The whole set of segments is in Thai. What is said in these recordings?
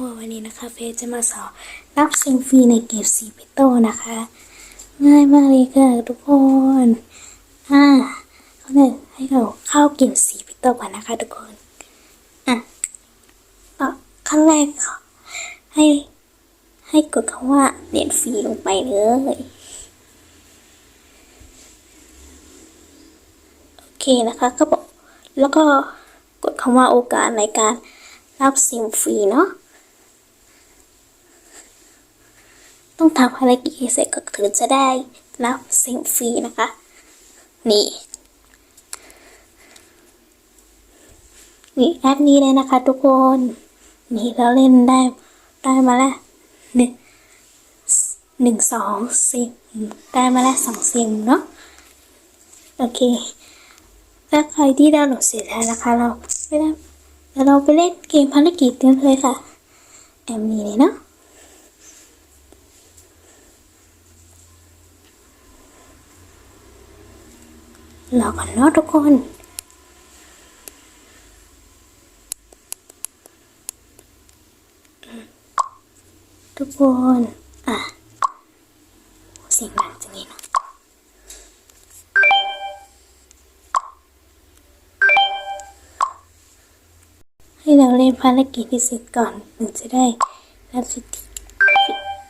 คนวันนี้นะคะเฟซจะมาสอนรับซิงฟรีในเกมซีพิโตนะคะ ง่ายมากเลยค่ะทุกคนอ่าเขาเนี่ยให้เราเข้าเกมซีพิโตก่อนนะคะทุกคนอะต่อขั้นแรกให้ให้กดคำว่าเน็ตฟรีลงไปเลยโอเคนะคะก็บอกแล้วก็กดคำว่าโอกาสในการรับซิมฟรีเนาะ ต้องทำภารกิจให้เสร็จก็ถึงจะได้รับซิมฟรีนะคะ นี่ นี่แอปนี้เลยนะคะทุกคน นี่เราเล่นได้ได้มาแล้วหนึ่งหนึ่งสองซิมได้มาแล้วสองซิมเนาะโอเคถ้าใครที่ดาวน์โหลดเสร็จแล้วนะคะ เราไปได้แล้วเราไปเล่นเกมภารกิจกันเลยค่ะแอมนี้เลยเนาะ รอก่อนเนาะทุกคน ทุกคน อะ เสียงดังจังเลยเนาะให้เราเล่นภารกิจที่เสร็จก่อนถึงจะได้รับสิทธิ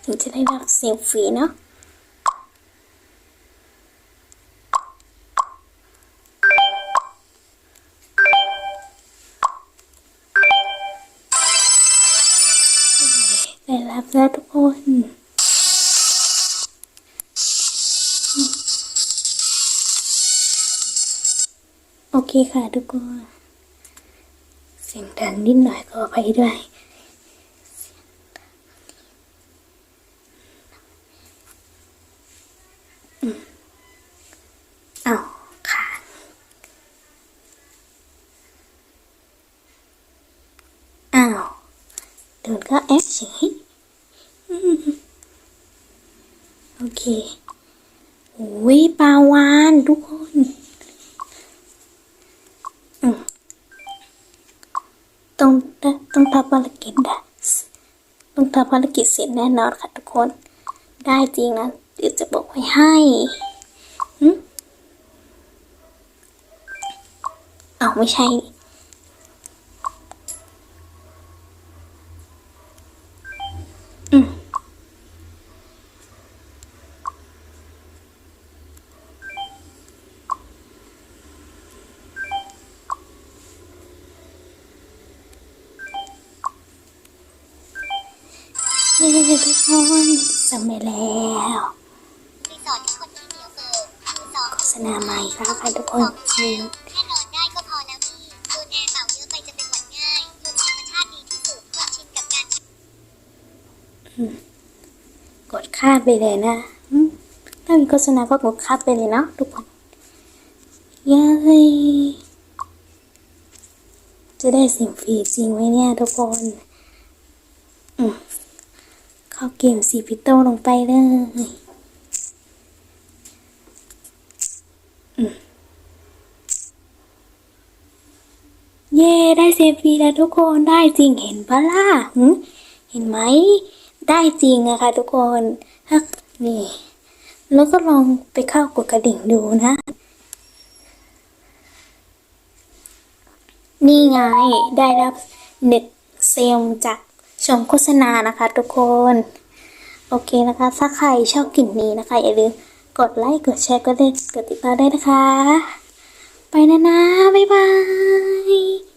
ถึงจะได้รับเสียงฟรีเนาะ ได้รับแล้วทุกคนโอเคค่ะทุกคน เสียงดังนิดหน่อยก็อภัยด้วยอ้าวค่ะ อ้าวโดนก็แอคเฉย โอเคโอ้ยปลาวานทุกคนต้องต้องทำภารกิจได้ต้องทำภารกิจเสร็จแน่นอนค่ะทุกคน ได้จริงนะเดี๋ยวจะบอกไว้ให้หึอ้าวไม่ใช่ เย้ทุกคนสำเร็จแล้วรีสอร์ทที่คนที่เหนียวเกินมือสองโฆษณาใหม่แล้วค่ะทุกคนจริงแค่นอนได้ก็พอแล้วพี่โดนแอร์เป่าเยอะไปจะเป็นหวัดง่ายลมธรรมชาติดีที่สุดควรชินกับการกดค่าไปเลยนะอืมถ้ามีโฆษณาก็กดค่าไปเลยเนาะทุกคนเย้ยจะได้สิ่งฟรีจริงไหมเนี่ยทุกคน อืม เข้าเกมสีพิโตลงไปเลยเย้ได้เซฟฟรีแล้วทุกคนได้จริงเห็นปะล่ะเห็นไหม ได้จริงนะคะทุกคนถ้านี่ แล้วก็ลองไปเข้ากดกระดิ่งดูนะ นี่ไงได้รับเน็ตเซลจาก ชมโฆษณานะคะทุกคน โอเคนะคะ ถ้าใครชอบกลิ่นนี้นะคะ อย่าลืมกดไลค์ กดแชร์ กดเล่นกดติดตามได้นะคะ ไปนะนะ บ๊ายบาย